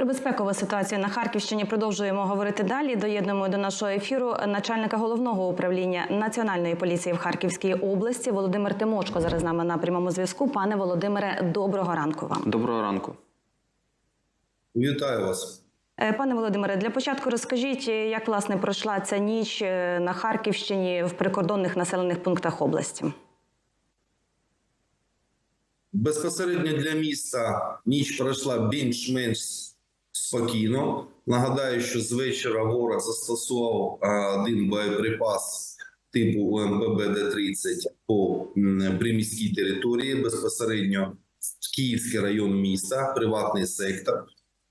Про безпекову ситуацію на Харківщині продовжуємо говорити далі. Доєднуємо до нашого ефіру начальника головного управління національної поліції в Харківській області Володимир Тимочко. Зараз з нами на прямому зв'язку. Пане Володимире, доброго ранку вам. Доброго ранку. Вітаю вас. Е, Пане Володимире, для початку розкажіть, як власне пройшла ця ніч е, на Харківщині в прикордонних населених пунктах області. Безпосередньо для міста ніч пройшла більш-менш спокійно. Нагадаю, що з вечора ворог застосував один боєприпас типу УМПБ Д-30 по приміській території, безпосередньо Київський район міста, приватний сектор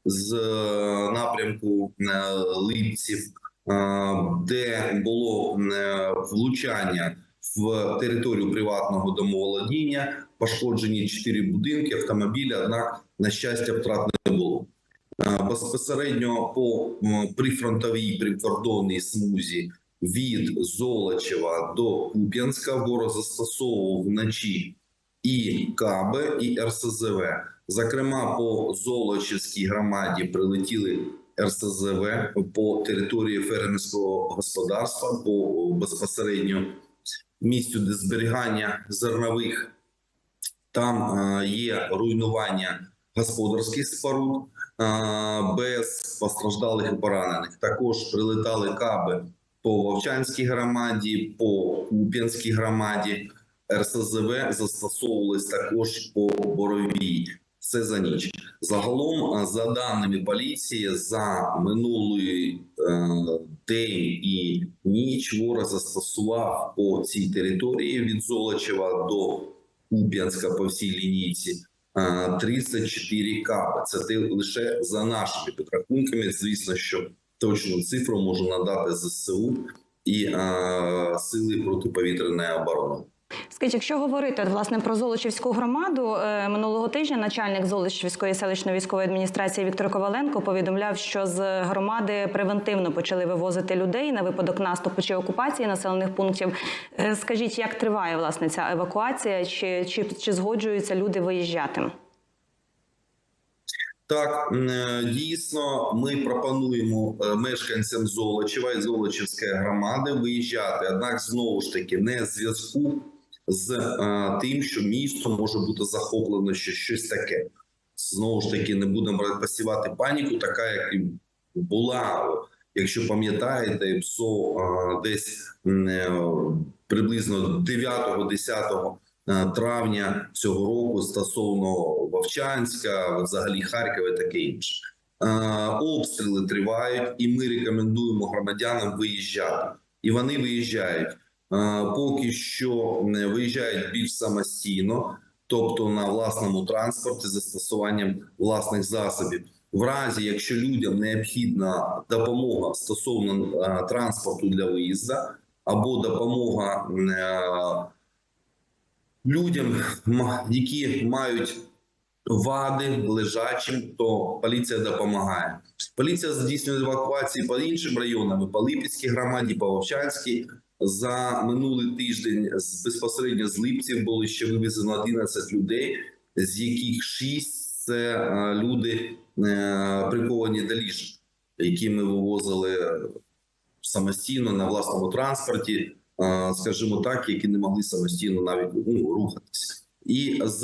з е, напрямку е, Липців, е, де було влучання в територію приватного домоволодіння. Пошкоджені чотири будинки, автомобілі. Однак, на щастя, втрат не було. Е, Безпосередньо по прифронтовій прикордонній смузі від Золочева до Куп'янська ворог застосовував вночі і КАБи, і РСЗВ. Зокрема, по Золочівській громаді прилетіли РСЗВ по території фермерського господарства, по безпосередньо місцю де зберігання зернових. Там е, є руйнування господарських споруд без постраждалих і поранених. Також прилетали каби по Вовчанській громаді, по Куп'янській громаді. РСЗВ застосовувались також по Боровій. Це за ніч. Загалом, за даними поліції, за минулий е, день і ніч ворог застосував по цій території від Золочева до Куп'янська по всій лінійці 34 капи. Це ти лише за нашими підрахунками. Звісно, що точну цифру можу надати ЗСУ і сили протиповітряної оборони. Скажіть, якщо говорити власне про Золочівську громаду е, минулого тижня, начальник Золочівської селищної військової адміністрації Віктор Коваленко повідомляв, що з громади превентивно почали вивозити людей на випадок наступу чи окупації населених пунктів. Е, Скажіть, як триває власне ця евакуація? Чи, чи, чи згоджуються люди виїжджати? Так, е, дійсно, ми пропонуємо мешканцям Золочева і Золочівської громади виїжджати. Однак, знову ж таки, не зв'язку з е, тим, що місто може бути захоплено ще щось таке. Знову ж таки, не будемо посівати паніку, така як і була. Якщо пам'ятаєте, ПСО е, десь е, приблизно 9-10 е, травня цього року стосовно Вовчанська, взагалі Харкова таке інше. Обстріли тривають, і ми рекомендуємо громадянам виїжджати. І вони виїжджають. Поки що виїжджають більш самостійно, тобто на власному транспорті застосуванням власних засобів. В разі, якщо людям необхідна допомога стосовно транспорту для виїзду або допомога е, людям, які мають вади лежачим, то поліція допомагає. Поліція здійснює евакуації по іншим районам, по Липецькій громаді, по Вовчанській. За минулий тиждень безпосередньо з Липців було ще вивезено 11 людей, з яких 6 – це е, люди е, приковані до ліжок, які ми вивозили самостійно на власному транспорті, е, скажімо так, які не могли самостійно навіть ну, рухатися. І з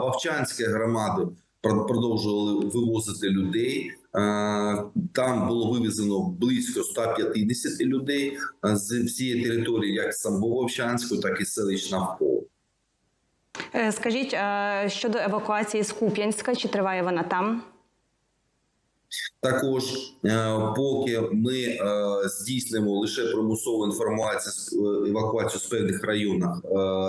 Вовчанської громади продовжували вивозити людей. Там було вивезено близько 150 людей з всієї території, як самого так і селищ навколо. Е, Скажіть щодо евакуації з Куп'янська, чи триває вона там? Також е, поки ми е, здійснимо лише примусову інформацію евакуацію з певних районах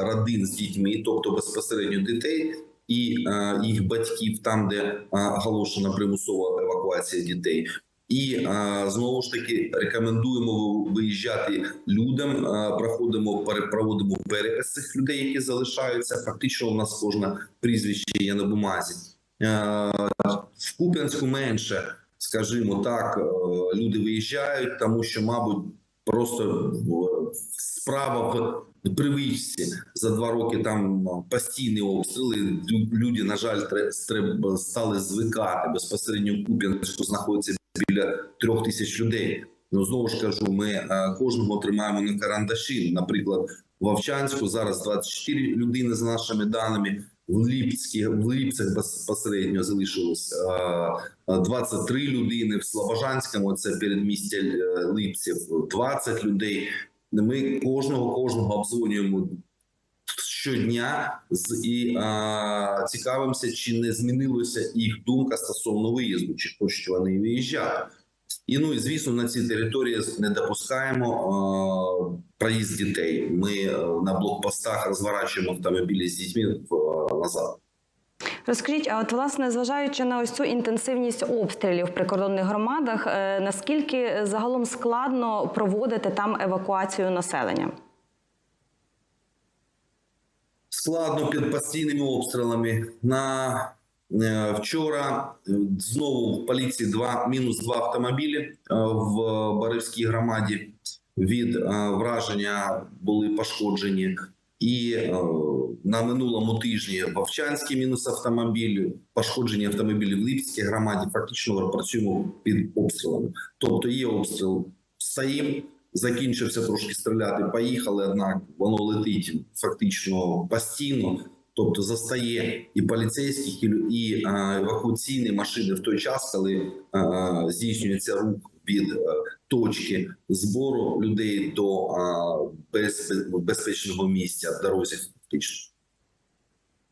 родин з дітьми, тобто безпосередньо дітей і їх батьків, там де оголошена примусова евакуація дітей. І знову ж таки рекомендуємо виїжджати людям. Проходимо проводимо перепис цих людей, які залишаються. Фактично, у нас кожне прізвище є на бумазі. В Куп'янську менше, скажімо так, е, люди виїжджають, тому що, мабуть, просто справа в привичці. За два роки там постійні обстріли. Люди, на жаль, стали звикати. Безпосередньо в Куп'янську знаходиться біля трьох тисяч людей. Ну знову ж кажу, ми е, кожного тримаємо на карандаші. Наприклад, в Овчанську зараз 24 людини за нашими даними. В Ліпській в Ліпцях безпосередньо залишилось е, 23 людини. В Слобожанському це передмістя е, Липців 20 людей. Ми кожного кожного обзвонюємо щодня з і а, цікавимося, чи не змінилася їх думка стосовно виїзду, чи хочуть вони виїжджати. І ну і звісно, на цій території не допускаємо а, проїзд дітей. Ми е, на блокпостах розворачуємо автомобілі з дітьми в, е, назад. Розкажіть, а от власне, зважаючи на ось цю інтенсивність обстрілів в прикордонних громадах, е, наскільки загалом складно проводити там евакуацію населення? Складно під постійними обстрілами. На е, вчора е, знову в поліції два мінус два автомобілі е, в Баривській громаді. Від враження були пошкоджені. І на минулому тижні в Овчанській мінус автомобіль, пошкоджені автомобілі в Липській громаді. Фактично працюємо під обстрілами. Тобто є обстріл, стоїмо, закінчився трошки стріляти, поїхали. Однак воно летить фактично постійно. Тобто застає і поліцейських, і, і евакуаційні машини в той час, коли а, здійснюється рух від е, точки збору людей до а, без, безпечного місця дорозі. Фактично.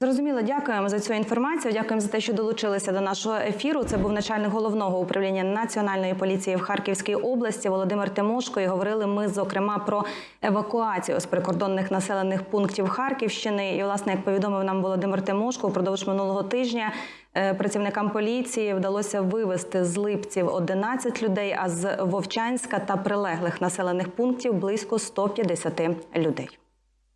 Зрозуміло, дякуємо за цю інформацію. Дякуємо за те, що долучилися до нашого ефіру. Це був начальник головного управління національної поліції в Харківській області Володимир Тимошко. І говорили ми зокрема про евакуацію з прикордонних населених пунктів Харківщини. І, власне, як повідомив нам Володимир Тимошко, упродовж минулого тижня е, працівникам поліції вдалося вивезти з Липців 11 людей, а з Вовчанська та прилеглих населених пунктів близько 150 людей.